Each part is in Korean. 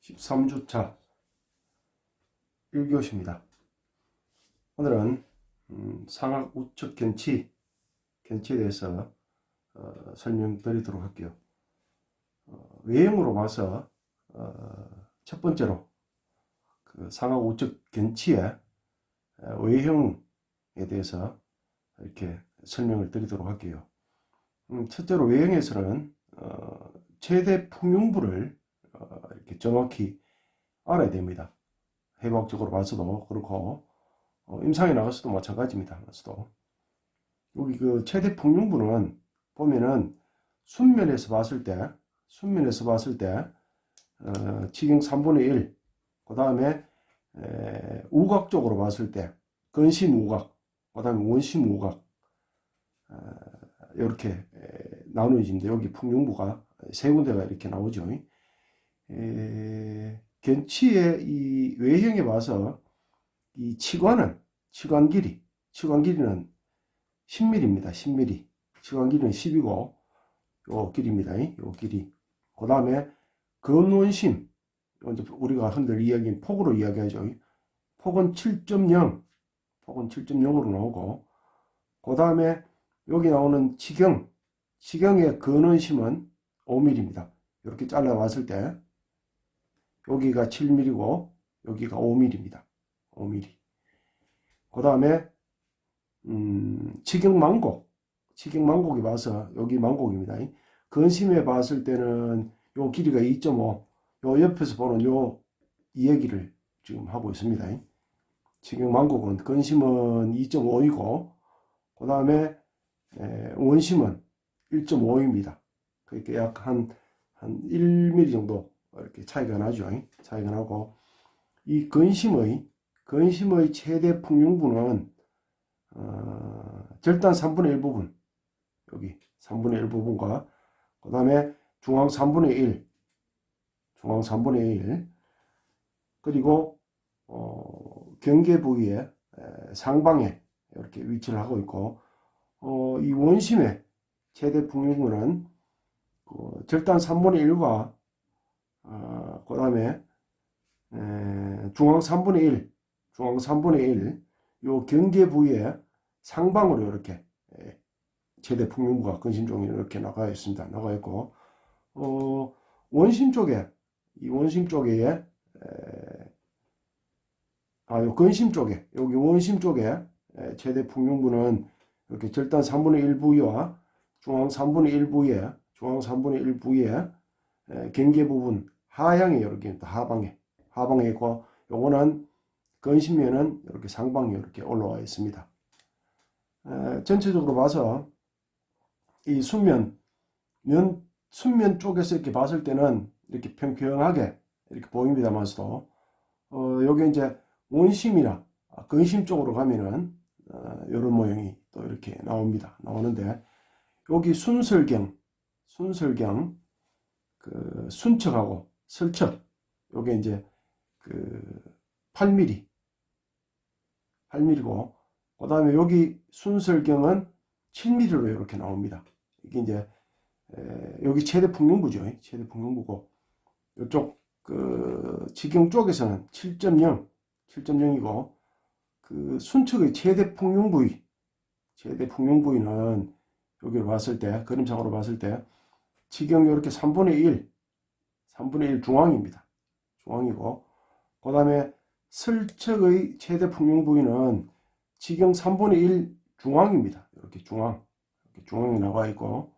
(13주차) 1교시입니다 오늘은 음, 상악 우측 견치 견치에 대해서 어, 설명드리도록 할게요 어, 외형으로 봐서 어, 첫 번째로 그 상악 우측 견치의 어, 외형에 대해서 이렇게 설명을 드리도록 할게요. 음, 첫째로 외형에서는 어, 최대 풍융부를 어, 이렇게 정확히 알아야 됩니다. 해부학적으로 봐서도 그렇고 어, 임상에 나가서도 마찬가지입니다. 나가서도 여기 그 최대 풍융부는 보면은 순면에서 봤을 때 순면에서 봤을 때 어, 지경 3분의 1, 그 다음에 우각적으로 봤을 때 근심 우각, 그 다음에 원심 우각 어, 이렇게 나누어집니다. 여기 풍융부가 세 군데가 이렇게 나오죠. 에, 견치의 이 외형에 봐서 이 치관은 치관 길이, 치관 길이는 10mm입니다. 10mm. 치관 길이는 10이고 요 길입니다. 요 길이. 그 다음에 근원심 우리가 흔들 이야기인 폭으로 이야기하죠. 폭은 7.0, 폭은 7.0으로 나오고 그 다음에 여기 나오는 치경, 치경의 근원심은 5mm입니다. 이렇게 잘라왔을 때 여기가 7mm고 여기가 5mm입니다. 5mm. 그 다음에 음, 치경망곡, 치경망곡이 봐서 여기 망곡입니다. 근심에 봤을 때는 요 길이가 2.5, 요 옆에서 보는 요 이야기를 지금 하고 있습니다. 치경망곡은 근심은 2.5이고 그 다음에 원심은 1.5입니다. 그러니까 약한 한 1mm 정도 이렇게 차이가 나죠. 차이가 나고 이 근심의 근심의 최대 풍융부는 어, 절단 3분의 1 부분 여기 3분의 1 부분과 그 다음에 중앙 3분의 1 중앙 3분의 1 그리고 어, 경계 부위에 에, 상방에 이렇게 위치를 하고 있고 어, 이 원심의 최대 풍류물은 그 절단 3분의 1과 어, 그 다음에 중앙 3분의 1 중앙 3분의 1요 경계 부위에 상방으로 이렇게 에, 최대 풍류무가 근심종이 이렇게 나가 있습니다. 나가 있고 어, 원심 쪽에 이 원심 쪽에 에, 아, 요 근심 쪽에 여기 원심 쪽에 에, 최대 풍류무는 이렇게 절단 3분의 1 부위와 중앙 3분의 1 부위에 중앙 3분의 1 부위에 경계 부분 하향에 이렇게 하방에 하방에 있고 요거는 근심면은 이렇게 상방에 이렇게 올라와 있습니다. 에, 전체적으로 봐서 이 순면 면 순면 쪽에서 이렇게 봤을 때는 이렇게 평평하게 이렇게 보입니다만서도 어, 여기 이제 원심이나 근심 쪽으로 가면은 어, 이런 모양이 또 이렇게 나옵니다. 나오는데 여기 순설경, 순설경, 그 순척하고 설척, 요게 이제 그 8mm, 8mm고, 그 다음에 여기 순설경은 7mm로 이렇게 나옵니다. 이게 이제 에, 여기 최대 풍경부죠. 최대 풍경부고, 이쪽 그 지경 쪽에서는 7.0, 7.0이고, 그 순척의 최대 풍용 부위, 최대 풍용 부위는 여기를 봤을 때, 그림상으로 봤을 때, 지경 이렇게 3분의 1, 3분의 1 중앙입니다. 중앙이고, 그 다음에 설척의 최대 풍용 부위는 지경 3분의 1 중앙입니다. 이렇게 중앙, 이렇게 중앙이 나와 있고,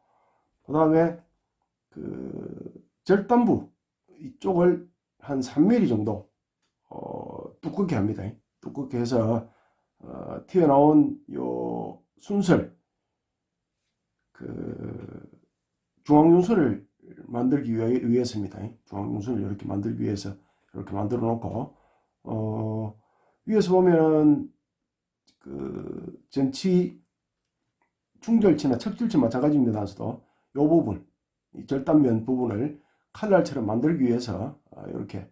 그 다음에 그 절단부 이쪽을 한 3mm 정도 어, 두껍게 합니다. 두껍게 해서 어, 튀어나온 요 순설 그 중앙윤선을 만들기 위해, 위해서입니다. 중앙윤선을 이렇게 만들기 위해서 이렇게 만들어 놓고 어, 위에서 보면 그 전치 중절치나 척절치 마찬가지입니다만서도 이 부분 이 절단면 부분을 칼날처럼 만들기 위해서 이렇게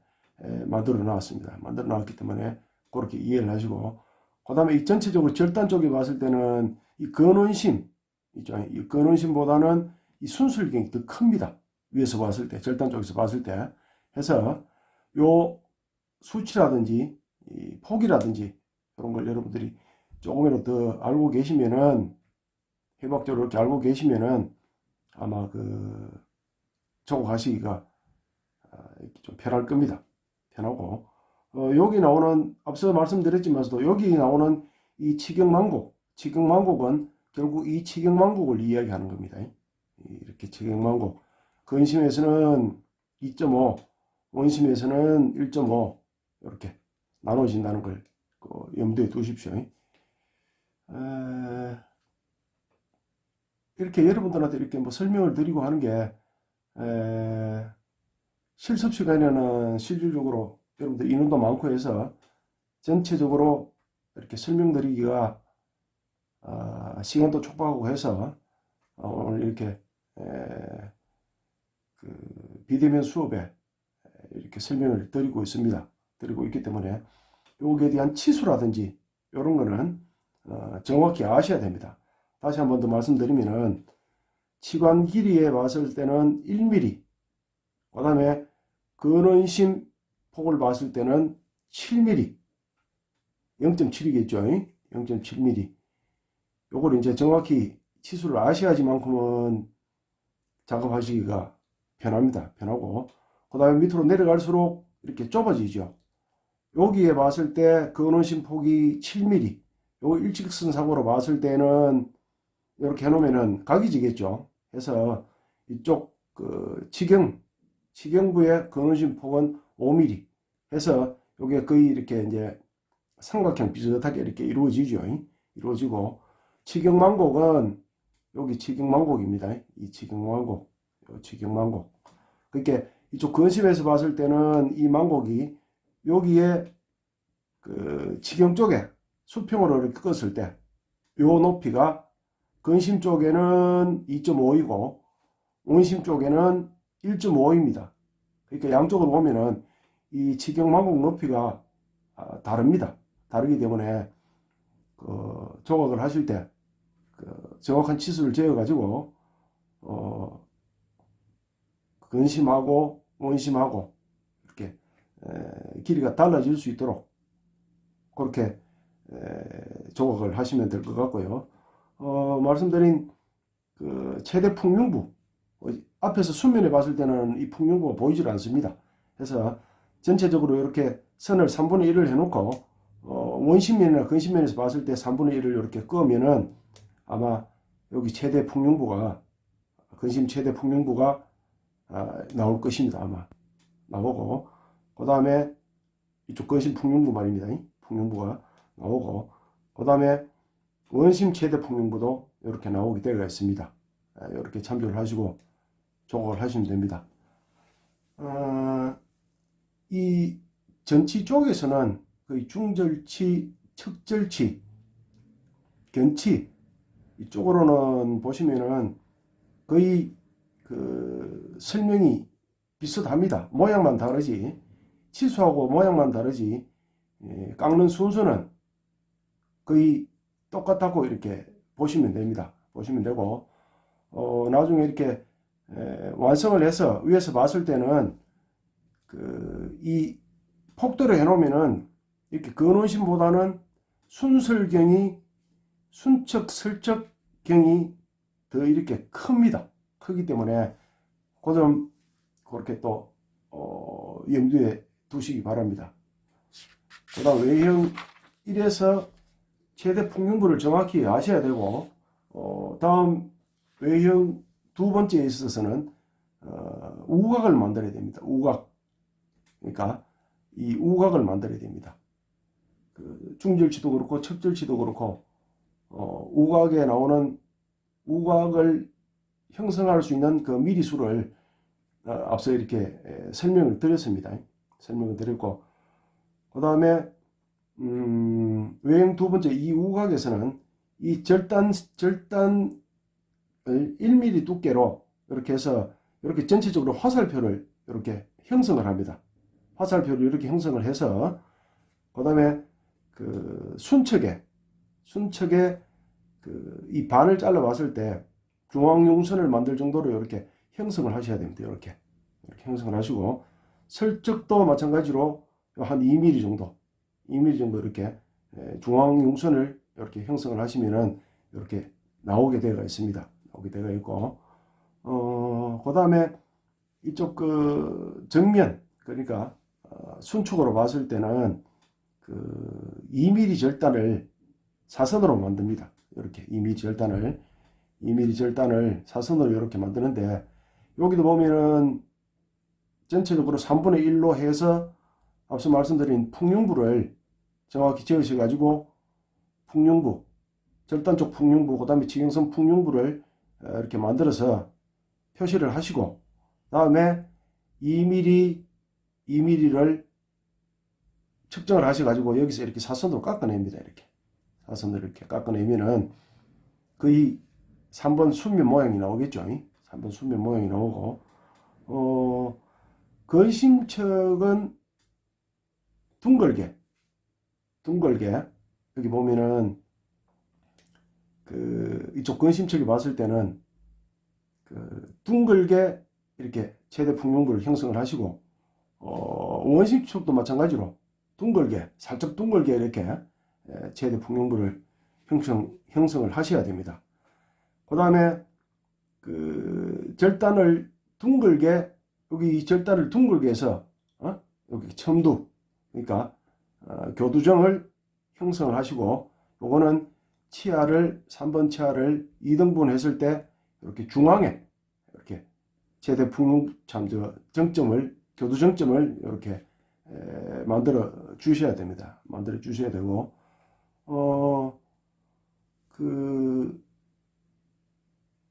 만들어 놨습니다. 만들어 놨기 때문에 그렇게 이해를 하시고 그 다음에 이 전체적으로 절단 쪽에 봤을 때는 이 근원심. 이 근원심보다는 이 순술경이 더 큽니다. 위에서 봤을 때, 절단 쪽에서 봤을 때. 해서 요 수치라든지 이 폭이라든지 이런 걸 여러분들이 조금이라도 더 알고 계시면은 해박적으로 이렇게 알고 계시면은 아마 그 적어가시기가 아, 좀 편할 겁니다. 편하고 어, 여기 나오는 앞서 말씀드렸지만서도 여기 나오는 이 치경망곡, 치경망곡은 결국 이 치경망곡을 이야기하는 겁니다. 이렇게 치경망곡 근심에서는 2.5, 원심에서는 1.5 이렇게 나눠진다는 걸 그, 염두에 두십시오. 에, 이렇게 여러분들한테 이렇게 뭐 설명을 드리고 하는 게 에, 실습 시간에는 실질적으로 여러분들 인원도 많고 해서 전체적으로 이렇게 설명드리기가 아, 시간도 촉박하고 해서 어, 오늘 이렇게 에, 그 비대면 수업에 이렇게 설명을 드리고 있습니다. 드리고 있기 때문에 여기에 대한 치수라든지 이런 거는 어, 정확히 아셔야 됩니다. 다시 한 번 더 말씀드리면은 치관 길이에 봤을 때는 1mm, 그 다음에 근원심 폭을 봤을 때는 7mm, 0.7이겠죠. 0.7mm. 요걸 이제 정확히 치수를 아셔야지만큼은 작업하시기가 편합니다. 편하고. 그 다음에 밑으로 내려갈수록 이렇게 좁아지죠. 여기에 봤을 때 근원심 폭이 7mm. 요 일직선상으로 봤을 때는 이렇게 해놓으면은 각이 지겠죠. 해서 이쪽 그 치경, 치경부의 근원심 폭은 5mm. 해서 요게 거의 이렇게 이제 삼각형 비슷하게 이렇게 이루어지죠. 이루어지고 치경망곡은 여기 치경망곡입니다. 이 치경망곡, 요 치경망곡. 그러니까 이쪽 근심에서 봤을 때는 이 망곡이 여기에 그 치경 쪽에 수평으로 이렇게 껐을 때 요 높이가 근심 쪽에는 2.5이고 원심 쪽에는 1.5입니다. 그러니까 양쪽으로 보면은 이 치경망곡 높이가 아, 다릅니다. 다르기 때문에 그 조각을 하실 때 그 정확한 치수를 재어 가지고 어 근심하고 원심하고 이렇게 에, 길이가 달라질 수 있도록 그렇게 에, 조각을 하시면 될 것 같고요. 어, 말씀드린 그 최대 풍륜부 어, 앞에서 수면에 봤을 때는 이 풍륜부가 보이질 않습니다. 그래서 전체적으로 이렇게 선을 3분의 1을 해놓고 어, 원심면이나 근심면에서 봤을 때 3분의 1을 이렇게 끄면은 아마 여기 최대 풍륜부가 근심 최대 풍륜부가 아, 나올 것입니다. 아마 나오고 그 다음에 이쪽 근심 풍륜부 말입니다. 풍륜부가 나오고 그 다음에 원심 최대 풍륜부도 이렇게 나오게 되어 있습니다. 아, 이렇게 참조를 하시고 조각을 하시면 됩니다. 어, 이 전치 쪽에서는 거의 중절치, 척절치, 견치 이쪽으로는 보시면은 거의 그 설명이 비슷합니다. 모양만 다르지 치수하고 모양만 다르지 예, 깎는 순서는 거의 똑같다고 이렇게 보시면 됩니다. 보시면 되고 어, 나중에 이렇게 에, 완성을 해서 위에서 봤을 때는 그 이 폭도를 해놓으면은 이렇게 근원심보다는 순설경이 순척 설척경이 더 이렇게 큽니다. 크기 때문에 그 점 그렇게 또 어, 염두에 두시기 바랍니다. 그 다음 외형 1에서 최대 풍륜부를 정확히 아셔야 되고 어, 다음 외형 두 번째에 있어서는 어, 우각을 만들어야 됩니다. 우각 그러니까 이 우각을 만들어야 됩니다. 그 중절치도 그렇고 척절치도 그렇고 어, 우각에 나오는 우각을 형성할 수 있는 그 미리수를 어, 앞서 이렇게 에, 설명을 드렸습니다. 설명을 드렸고 그 다음에 음, 외형 두 번째 이 우각에서는 이 절단 절단을 1mm 두께로 이렇게 해서 이렇게 전체적으로 화살표를 이렇게 형성을 합니다. 화살표를 이렇게 형성을 해서 그 다음에 그 순척에 순척에 그 이 반을 잘라 봤을 때 중앙용선을 만들 정도로 이렇게 형성을 하셔야 됩니다. 이렇게 이렇게 형성을 하시고 설적도 마찬가지로 한 2mm 정도, 2mm 정도 이렇게 에, 중앙용선을 이렇게 형성을 하시면은 이렇게 나오게 되어 있습니다. 나오게 되어 있고 어 그 다음에 이쪽 그 정면 그러니까 어, 순축으로 봤을 때는 그 2mm 절단을 사선으로 만듭니다. 이렇게 2mm 절단을 2mm 절단을 사선으로 이렇게 만드는데 여기도 보면은 전체적으로 3분의 1로 해서 앞서 말씀드린 풍륜부를 정확히 지으셔 가지고 풍륜부 절단 쪽 풍륜부 그 다음에 지경선 풍륜부를 어, 이렇게 만들어서 표시를 하시고 다음에 2mm 2mm를 측정을 하셔가지고 여기서 이렇게 사선으로 깎아냅니다. 이렇게 사선으로 이렇게 깎아내면은 거의 3번 순면 모양이 나오겠죠. 3번 순면 모양이 나오고 어 건심척은 둥글게 둥글게 여기 보면은 그 이쪽 건심척이 봤을 때는 그 둥글게 이렇게 최대 풍용부를 형성을 하시고 어 원심척도 마찬가지로 둥글게 살짝 둥글게 이렇게 에, 최대 풍용부를 형성 형성을 하셔야 됩니다. 그 다음에 그 절단을 둥글게 여기 이 절단을 둥글게 해서 어? 여기 첨두 그러니까 어, 교두정을 형성을 하시고 요거는 치아를 3번 치아를 2등분 했을 때 이렇게 중앙에 이렇게 최대 풍용 참저 정점을 교두 정점을 이렇게 에, 만들어 주셔야 됩니다. 만들어 주셔야 되고 어 그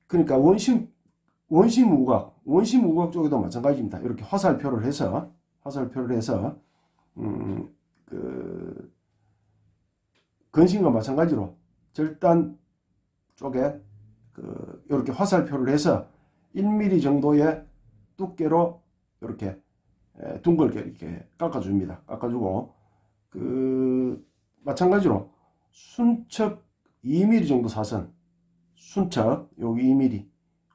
그러니까 원심 원심 우각 원심 우각 쪽에도 마찬가지입니다. 이렇게 화살표를 해서 화살표를 해서 음 그 건심과 마찬가지로 절단 쪽에 그 이렇게 화살표를 해서 1mm 정도의 두께로 이렇게 에, 둥글게 이렇게 깎아줍니다. 깎아주고 그 마찬가지로 순척 2mm 정도 사선 순척 여기 2mm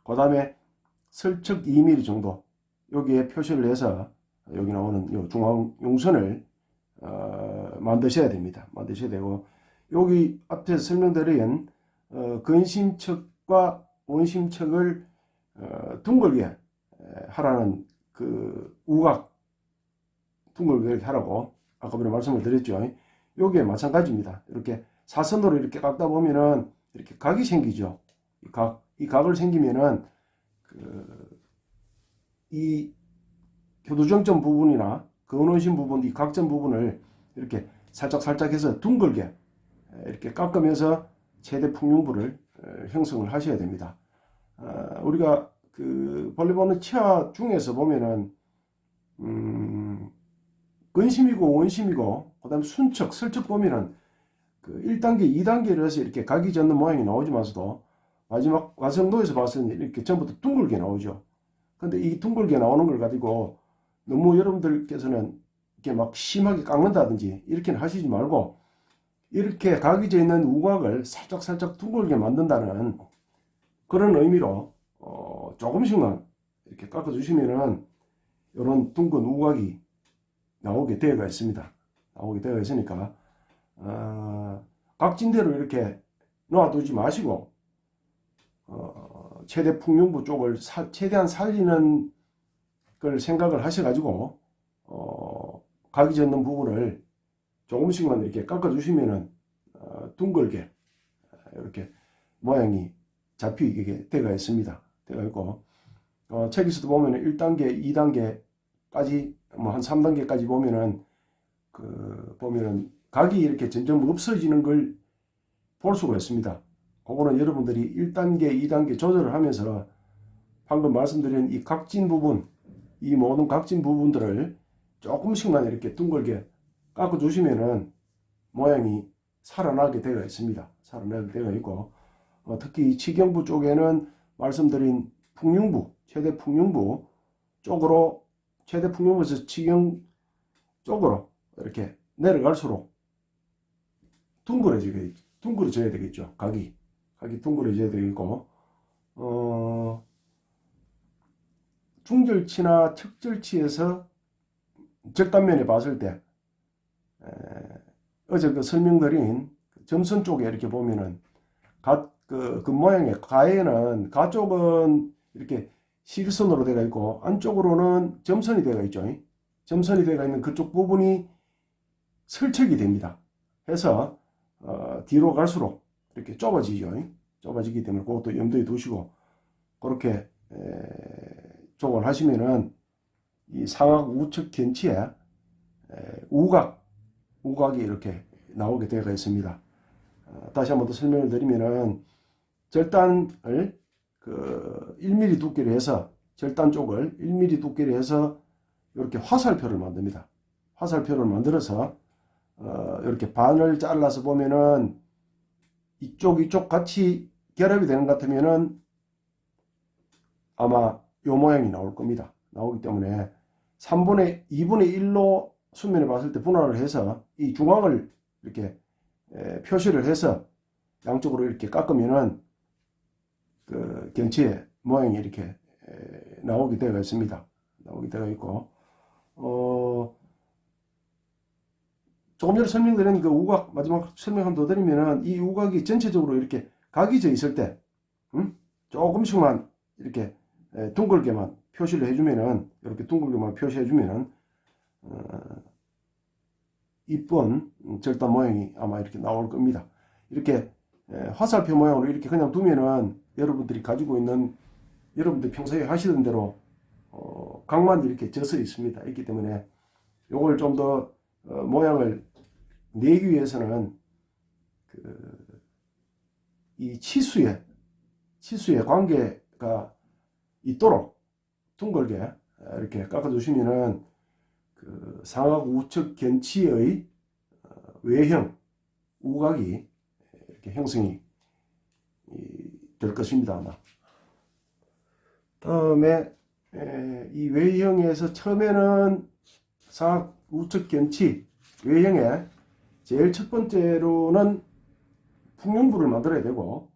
그 다음에 설척 2mm 정도 여기에 표시를 해서 여기 나오는 요 중앙 용선을 어, 만드셔야 됩니다. 만드셔야 되고 여기 앞에서 설명드린 어, 근심척과 원심척을 어, 둥글게 에, 하라는 그 우각 둥글게 이렇게 하라고 아까 전에 말씀을 드렸죠. 여기에 마찬가지입니다. 이렇게 사선으로 이렇게 깎다 보면은 이렇게 각이 생기죠. 이 각, 이 각을 생기면은 그, 이 교두정점 부분이나 근원심 부분, 이 각점 부분을 이렇게 살짝 살짝 해서 둥글게 이렇게 깎으면서 최대 풍용부를 어, 형성을 하셔야 됩니다. 어, 우리가 그 벌레 보는 치아 중에서 보면은 음, 근심이고 원심이고 그다음에 순척, 설척 보면은 그 1단계, 2단계를 해서 이렇게 각이 젖는 모양이 나오지만서도 마지막 완성도에서 봤을 때 이렇게 전부 다 둥글게 나오죠. 근데 이 둥글게 나오는 걸 가지고 너무 여러분들께서는 이렇게 막 심하게 깎는다든지 이렇게는 하시지 말고 이렇게 각이 져 있는 우각을 살짝 살짝 둥글게 만든다는 그런 의미로 어 조금씩만 이렇게 깎아 주시면은 이런 둥근 우각이 나오게 되어 있습니다. 나오게 되어 있으니까 어, 각진대로 이렇게 놓아두지 마시고 어, 최대 풍용부 쪽을 사- 최대한 살리는 걸 생각을 하셔가지고 어, 각이 젖는 부분을 조금씩만 이렇게 깎아주시면은 어, 둥글게 이렇게 모양이 잡히게 되어 있습니다. 되어 있고 어, 책에서도 보면은 1단계, 2단계까지 뭐 한 3단계까지 보면은 그 보면은 각이 이렇게 점점 없어지는 걸 볼 수가 있습니다. 그거는 여러분들이 1단계, 2단계 조절을 하면서 방금 말씀드린 이 각진 부분, 이 모든 각진 부분들을 조금씩만 이렇게 둥글게 깎아 주시면은 모양이 살아나게 되어 있습니다. 살아나게 되어 있고 어, 특히 이 치경부 쪽에는 말씀드린 풍융부, 최대 풍융부 쪽으로 최대 풍융부에서 치경 쪽으로 이렇게 내려갈수록 둥그러지게 둥그러져야 되겠죠. 각이 각이 둥그러져야 되겠고 어, 중절치나 척절치에서 적단면에 봤을 때 에, 어제 그 설명드린 점선 쪽에 이렇게 보면은 가, 그, 그 모양의 가에는 가 쪽은 이렇게 실선으로 되어 있고 안쪽으로는 점선이 되어 있죠. 점선이 되어 있는 그쪽 부분이 설척이 됩니다. 해서 어, 뒤로 갈수록 이렇게 좁아지죠. 좁아지기 때문에 그것도 염두에 두시고 그렇게 에, 조걸 하시면은 이 상악 우측 견치에 에, 우각 우각이 이렇게 나오게 되어 있습니다. 어, 다시 한 번 더 설명을 드리면은 절단을 그 1mm 두께로 해서 절단 쪽을 1mm 두께로 해서 이렇게 화살표를 만듭니다. 화살표를 만들어서 어, 이렇게 반을 잘라서 보면은 이쪽 이쪽 같이 결합이 되는 것 같으면은 아마 요 모양이 나올 겁니다. 나오기 때문에 3분의 2분의 1로 수면에 봤을 때 분할을 해서 이 중앙을 이렇게 에, 표시를 해서 양쪽으로 이렇게 깎으면은 그 경치의 모양이 이렇게 에, 나오게 되어 있습니다. 나오게 되어 있고 어 조금 전에 설명드린 그 우각 마지막 설명 한번 더 드리면은 이 우각이 전체적으로 이렇게 각이 져 있을 때 음? 조금씩만 이렇게 에, 둥글게만 표시를 해주면은 이렇게 둥글게만 표시해주면은 어, 이쁜 절단 모양이 아마 이렇게 나올 겁니다. 이렇게 에, 화살표 모양으로 이렇게 그냥 두면은 여러분들이 가지고 있는 여러분들 평소에 하시던 대로 어, 각만 이렇게 져서 있습니다. 있기 때문에 요걸 좀더 어, 모양을 내기 위해서는 그, 이 치수의 치수의 관계가 있도록 둥글게 이렇게 깎아주시면은 그 상악 우측 견치의 어, 외형 우각이 이렇게 형성이 이, 될 것입니다 아마. 다음에 에, 이 외형에서 처음에는 상악 우측 견치 외형에 제일 첫 번째로는 풍륜부를 만들어야 되고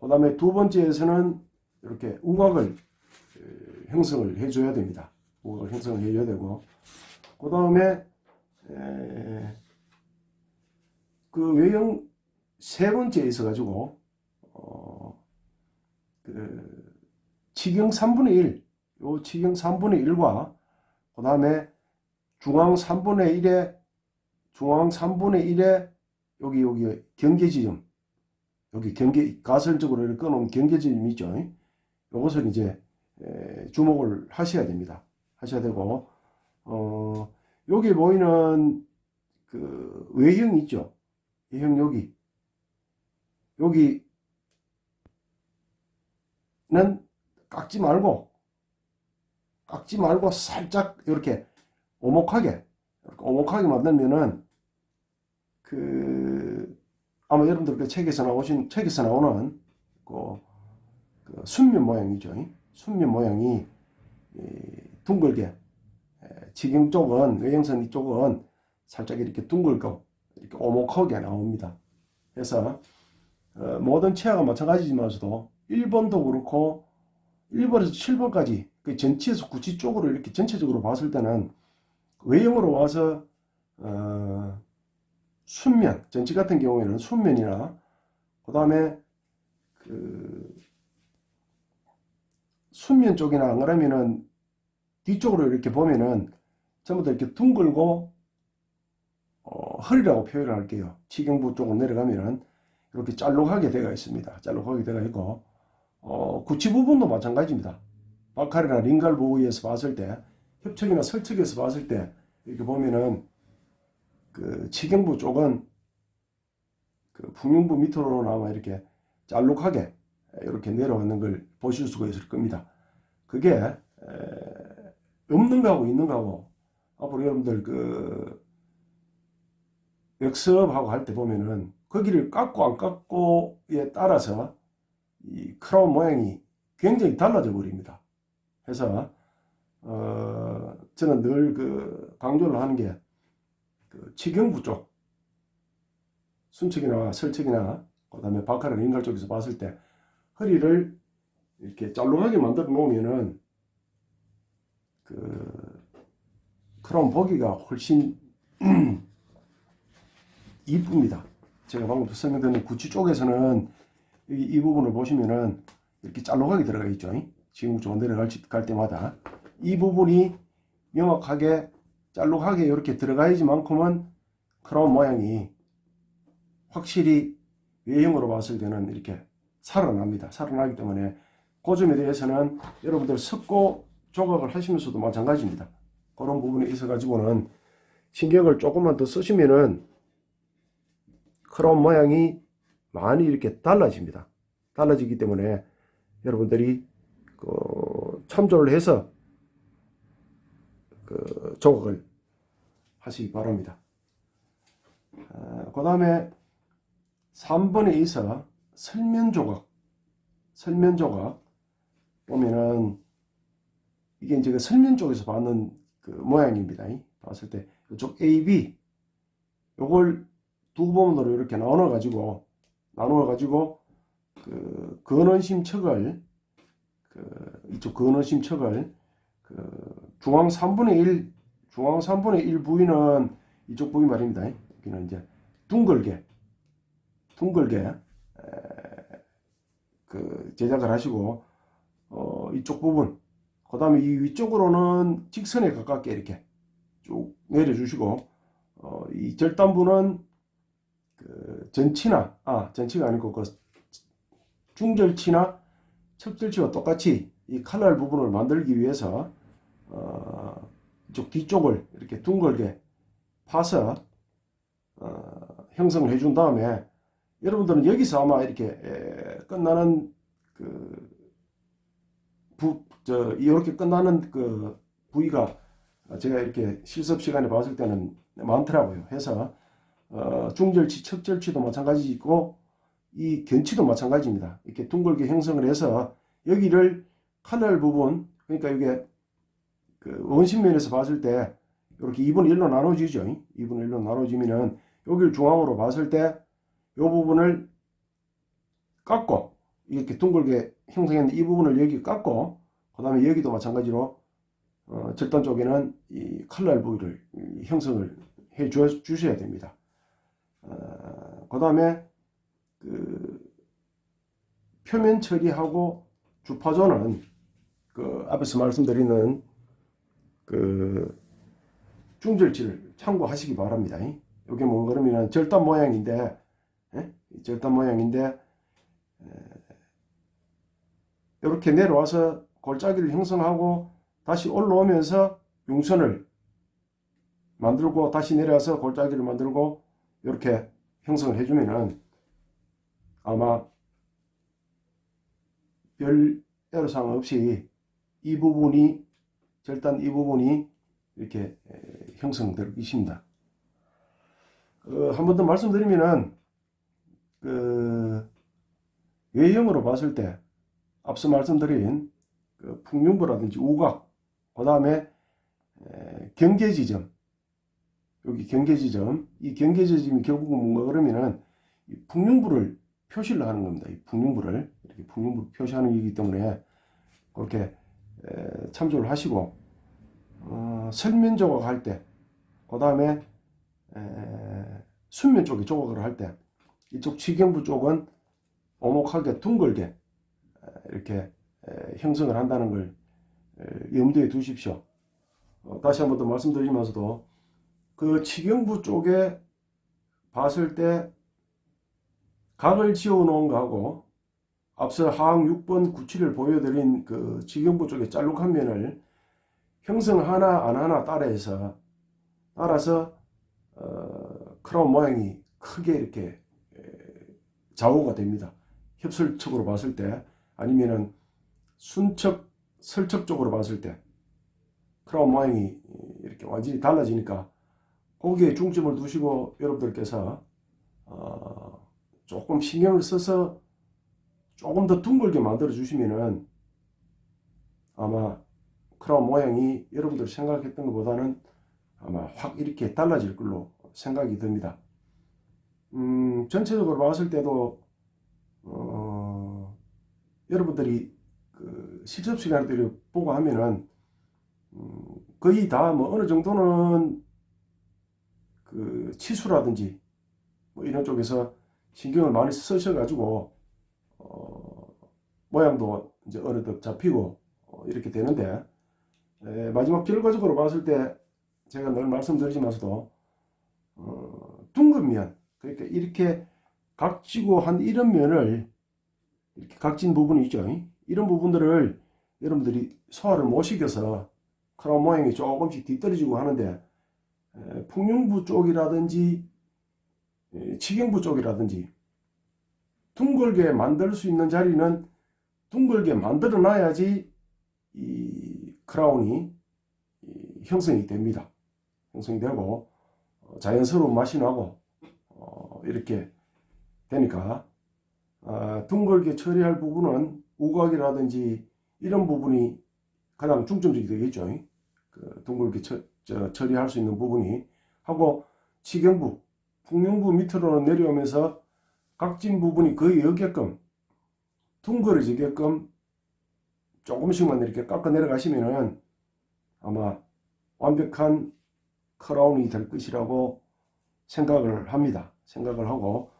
그 다음에 두 번째에서는 이렇게 우각을 에, 형성을 해줘야 됩니다. 우각을 형성을 해줘야 되고 그 다음에 그 외형 세 번째에 있어가지고 어, 그 치경 3분의 1, 요 치경 3분의 1과 그 다음에 중앙 3분의 1에 중앙 3분의 1에 여기 여기 경계 지점 여기 경계 가설적으로 끊어놓은 경계 지점이 있죠. 요것을 이제 에, 주목을 하셔야 됩니다. 하셔야 되고 어 여기 보이는 그 외형 있죠. 외형 여기 여기 는 깎지 말고 깎지 말고 살짝 이렇게 오목하게 이렇게 오목하게 만들면은 그 아마 여러분들 그 책에서 나오신 책에서 나오는 그, 그 순면 모양이죠. 순면 모양이 둥글게 지경 쪽은 외형선 이쪽은 살짝 이렇게 둥글고 이렇게 오목하게 나옵니다. 그래서 어, 모든 치아가 마찬가지지만서도 1번도 그렇고 1번에서 7번까지 그 전치에서 구치 쪽으로 이렇게 전체적으로 봤을 때는 외형으로 와서 어, 순면 전치 같은 경우에는 순면이나 그 다음에 그 순면 쪽이나 안 그러면은 뒤쪽으로 이렇게 보면은 전부 다 이렇게 둥글고 어, 허리라고 표현을 할게요. 치경부 쪽으로 내려가면은 이렇게 짤록하게 되어 있습니다. 짤록하게 되어 있고 어, 구치 부분도 마찬가지입니다. 바칼이나 링갈 부위에서 봤을 때 협척이나 설척에서 봤을 때 이렇게 보면은 그 치경부 쪽은 그 풍용부 밑으로나마 이렇게 짤록하게 이렇게 내려오는 걸 보실 수가 있을 겁니다. 그게 에, 없는 거하고 있는 거하고 앞으로 여러분들 그 역습하고 할 때 보면은 거기를 깎고 안 깎고에 따라서 이 크라운 모양이 굉장히 달라져 버립니다. 그래서 어 저는 늘 그 강조를 하는 게 그 치경부 쪽 순척이나 설척이나 그다음에 바카르 인갈 쪽에서 봤을 때 허리를 이렇게 짤록하게 만들어 놓으면은 그 크라운 보기가 훨씬 이쁩니다. 제가 방금 설명드린 구찌 쪽에서는 이, 이 부분을 보시면은 이렇게 짤록하게 들어가 있죠. 지금 좀 내려갈 지- 갈 때마다 이 부분이 명확하게 짤록하게 이렇게 들어가야지만큼은 크라운 모양이 확실히 외형으로 봤을 때는 이렇게 살아납니다. 살아나기 때문에 그 점에 대해서는 여러분들 석고 조각을 하시면서도 마찬가지입니다. 그런 부분에 있어 가지고는 신경을 조금만 더 쓰시면은 크라운 모양이 많이 이렇게 달라집니다. 달라지기 때문에 여러분들이 그 참조를 해서 그 조각을 하시기 바랍니다. 그 다음에 3번에 있어 설면 조각, 설면 조각 보면은 이게 이제 그 설면 쪽에서 받는 그 모양입니다. 봤을 때 이쪽 A, B 요걸 두 부분으로 이렇게 나눠 가지고 나누어 가지고 그 근원심 척을 그 이쪽 근원심 척을 그 중앙 3분의 1 중앙 3분의 1 부위는 이쪽 부위 말입니다. 여기는 이제 둥글게 둥글게 에, 그 제작을 하시고 어, 이쪽 부분 그 다음에 이 위쪽으로는 직선에 가깝게 이렇게 쭉 내려주시고 어, 이 절단부는 그 전치나 아 전치가 아니고 그 중절치나 척절치와 똑같이 이 칼날 부분을 만들기 위해서 어, 뒤쪽을 이렇게 둥글게 파서 어, 형성을 해준 다음에 여러분들은 여기서 아마 이렇게 에, 끝나는 그 부, 저, 이렇게 끝나는 그 부위가 제가 이렇게 실습 시간에 봤을 때는 많더라고요. 해서, 어, 중절치, 척절치도 마찬가지 있고, 이 견치도 마찬가지입니다. 이렇게 둥글게 형성을 해서, 여기를 칼날 부분, 그러니까 이게 그 원심면에서 봤을 때, 이렇게 2분의 1로 나눠지죠. 2분의 1로 나눠지면은, 여기를 중앙으로 봤을 때, 이 부분을 깎고, 이렇게 둥글게 형성했는데 이 부분을 여기 깎고 그 다음에 여기도 마찬가지로 어, 절단 쪽에는 이 칼날 부위를 이 형성을 해 주, 주셔야 됩니다. 어, 그 다음에 그 표면 처리하고 주파조는 그 앞에서 말씀드리는 그 중절치를 참고하시기 바랍니다. 이게 뭐 그러면 절단 모양인데 예? 절단 모양인데 이렇게 내려와서 골짜기를 형성하고 다시 올라오면서 융선을 만들고 다시 내려와서 골짜기를 만들고 이렇게 형성을 해주면은 아마 별 애로사항 없이 이 부분이 절단 이 부분이 이렇게 에, 형성될 것입니다. 어, 한번 더 말씀드리면은 그 외형으로 봤을 때 앞서 말씀드린 그 풍륜부라든지 우각, 그 다음에 경계지점, 여기 경계지점, 이 경계지점이 결국은 뭔가 그러면은 이 풍륜부를 표시를 하는 겁니다. 이 풍륜부를 이렇게 풍륜부 표시하는 이기 때문에 그렇게 에, 참조를 하시고 어, 설면 조각할 때, 그 다음에 순면 쪽에 조각을 할 때 이쪽 치경부 쪽은 오목하게 둥글게 이렇게 형성을 한다는 걸 염두에 두십시오. 어, 다시 한 번 더 말씀드리면서도 그 치경부 쪽에 봤을 때 각을 지어 놓은 거하고 앞서 하항 6번 97을 보여드린 그 치경부 쪽에 짤룩한 면을 형성 하나 안 하나 따라해서 따라서 어, 크라운 모양이 크게 이렇게 좌우가 됩니다. 협설적으로 봤을 때 아니면은 순척, 설척 쪽으로 봤을 때 크라운 모양이 이렇게 완전히 달라지니까 거기에 중점을 두시고 여러분들께서 어 조금 신경을 써서 조금 더 둥글게 만들어 주시면은 아마 크라운 모양이 여러분들이 생각했던 것보다는 아마 확 이렇게 달라질 걸로 생각이 듭니다. 음, 전체적으로 봤을 때도 어, 여러분들이 실습 시간들을 보고 하면은 음, 거의 다 뭐 어느 정도는 그 치수라든지 뭐 이런 쪽에서 신경을 많이 쓰셔가지고 어, 모양도 이제 어느덧 잡히고 어, 이렇게 되는데 에, 마지막 결과적으로 봤을 때 제가 늘 말씀드리지만서도 어, 둥근 면 그러니까 이렇게 각지고 한 이런 면을 이렇게 각진 부분이 있죠. 이런 부분들을 여러분들이 소화를 못 시켜서 크라운 모양이 조금씩 뒤떨어지고 하는데 에, 풍흉부 쪽이라든지 에, 치경부 쪽이라든지 둥글게 만들 수 있는 자리는 둥글게 만들어 놔야지 이 크라운이 이 형성이 됩니다. 형성이 되고 어, 자연스러운 맛이 나고 어, 이렇게 되니까 아, 둥글게 처리할 부분은 우각이라든지 이런 부분이 가장 중점적이 되겠죠. 그 둥글게 처, 저, 처리할 수 있는 부분이 하고 치경부, 풍경부 밑으로 내려오면서 각진 부분이 거의 여게끔 둥그러지게끔 조금씩만 이렇게 깎아 내려가시면은 아마 완벽한 크라운이 될 것이라고 생각을 합니다. 생각을 하고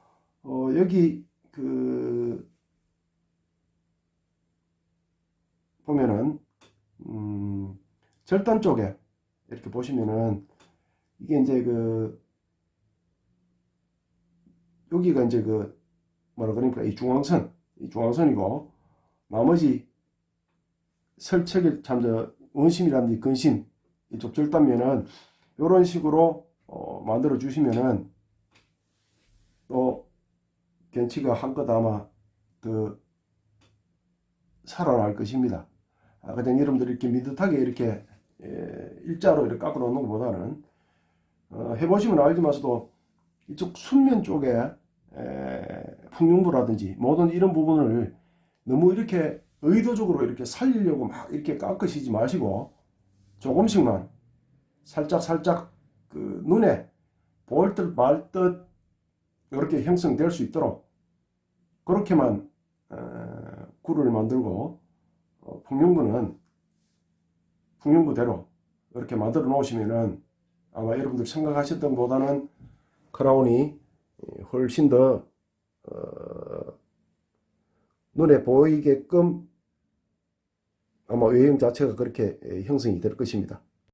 어, 여기 그 보면은 음, 절단 쪽에 이렇게 보시면은 이게 이제 그 여기가 이제 그 뭐라 그러니까 이 중앙선 이 중앙선이고 나머지 설척이 참저 원심이라든지 근심 이쪽 절단면은 이런 식으로 어, 만들어 주시면은 또 gen치가 한껏 아마 더 살아날 것입니다. 아, 그냥 여러분들이 이렇게 미듯하게 이렇게 예, 일자로 이렇게 깎아 놓는 것보다는 어, 해보시면 알지만서도 이쪽 순면 쪽에 에, 풍용부라든지 모든 이런 부분을 너무 이렇게 의도적으로 이렇게 살리려고 막 이렇게 깎으시지 마시고 조금씩만 살짝 살짝 그 눈에 보일 듯말 듯 이렇게 형성될 수 있도록 그렇게만 어, 굴을 만들고 어, 풍용부는 풍용부대로 이렇게 만들어 놓으시면은 아마 여러분들 생각하셨던 보다는 크라운이 훨씬 더 어, 눈에 보이게끔 아마 외형 자체가 그렇게 형성이 될 것입니다.